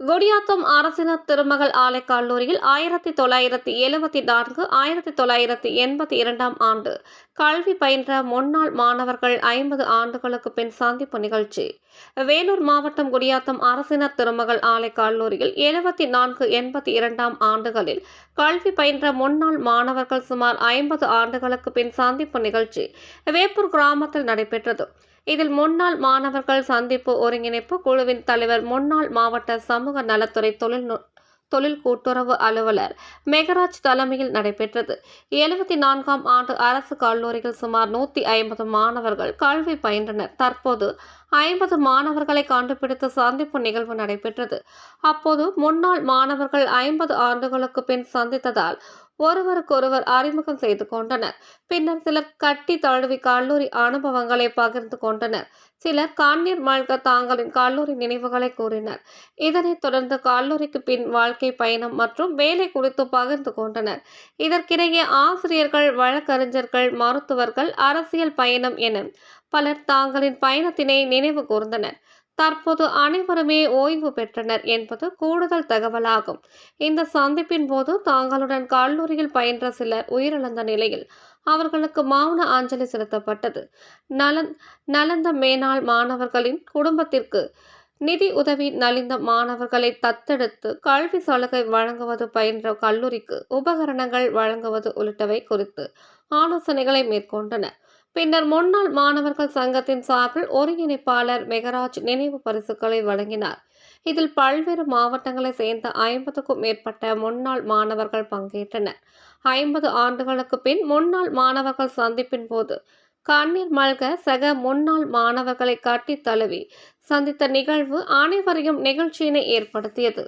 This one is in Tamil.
குடியாத்தம் அரசினர் திருமகள் ஆலை கல்லூரியில் ஆயிரத்தி தொள்ளாயிரத்தி எழுபத்தி நான்கு ஆயிரத்தி தொள்ளாயிரத்தி எண்பத்தி இரண்டாம் ஆண்டு கல்வி பயின்ற முன்னாள் மாணவர்கள் ஐம்பது ஆண்டுகளுக்கு பின் சந்திப்பு நிகழ்ச்சி. வேலூர் மாவட்டம் குடியாத்தம் அரசினர் திருமகள் ஆலை கல்லூரியில் எழுபத்தி நான்கு எண்பத்தி இரண்டாம் ஆண்டுகளில் கல்வி பயின்ற முன்னாள் மாணவர்கள் சுமார் ஐம்பது ஆண்டுகளுக்கு பின் சந்திப்பு நிகழ்ச்சி வேப்பூர் கிராமத்தில் நடைபெற்றது. இதில் முன்னாள் மாணவர்கள் சந்திப்பு ஒருங்கிணைப்பு குழுவின் தலைவர் முன்னாள் மாவட்ட சமூக நலத்துறை தொழில் தொழில் கூட்டுறவு அலுவலர் மெகராஜ் தலைமையில் நடைபெற்றது. எழுபத்தி நான்காம் ஆண்டு அரசு கல்லூரியில் சுமார் நூற்றி ஐம்பது மாணவர்கள் கல்வி பயின்றனர். தற்போது ஐம்பது மாணவர்களை கண்டுபிடித்து சந்திப்பு நிகழ்வு நடைபெற்றது. அப்போது முன்னாள் மாணவர்கள் ஐம்பது ஆண்டுகளுக்கு பின் சந்தித்ததால் ஒருவருக்கொருவர் அறிமுகம் செய்து கொண்டனர். பின்னர் சிலர் கட்டி தழுவி கல்லூரி அனுபவங்களை பகிர்ந்து கொண்டனர். சிலர் கண்ணீர் மல்க தாங்களின் கல்லூரி நினைவுகளை கூறினர். இதனைத் தொடர்ந்து கல்லூரிக்கு பின் வாழ்க்கை பயணம் மற்றும் வேலை குறித்து பகிர்ந்து கொண்டனர். இதற்கிடையே ஆசிரியர்கள் வழக்கறிஞர்கள் மருத்துவர்கள் அரசியல் பயணம் என பலர் தாங்களின் பயணத்தினை நினைவு கூர்ந்தனர். தற்போது அனைவருமே ஓய்வு பெற்றனர் என்பது கூடுதல் தகவலாகும். இந்த சந்திப்பின் போது தாங்களுடன் கல்லூரியில் பயின்ற சிலர் உயிரிழந்த நிலையில் அவர்களுக்கு மௌன அஞ்சலி செலுத்தப்பட்டது. நலன் நலந்த மேனாள் மாணவர்களின் குடும்பத்திற்கு நிதி உதவி நலிந்த மாணவர்களை தத்தெடுத்து கல்வி சலுகை வழங்குவது பயின்ற கல்லூரிக்கு உபகரணங்கள் வழங்குவது உள்ளிட்டவை குறித்து ஆலோசனைகளை மேற்கொண்டனர். பின்னர் முன்னாள் மாணவர்கள் சங்கத்தின் சார்பில் ஒருங்கிணைப்பாளர் மெகராஜ் நினைவு பரிசுகளை வழங்கினார். இதில் பல்வேறு மாவட்டங்களை சேர்ந்த ஐம்பதுக்கும் மேற்பட்ட முன்னாள் மாணவர்கள் பங்கேற்றனர். ஐம்பது ஆண்டுகளுக்கு பின் முன்னாள் மாணவர்கள் சந்திப்பின் போது கண்ணீர் மல்க சக முன்னாள் மாணவர்களை கட்டி தழுவி சந்தித்த நிகழ்வு அனைவரையும் நிகழ்ச்சியினை ஏற்படுத்தியது.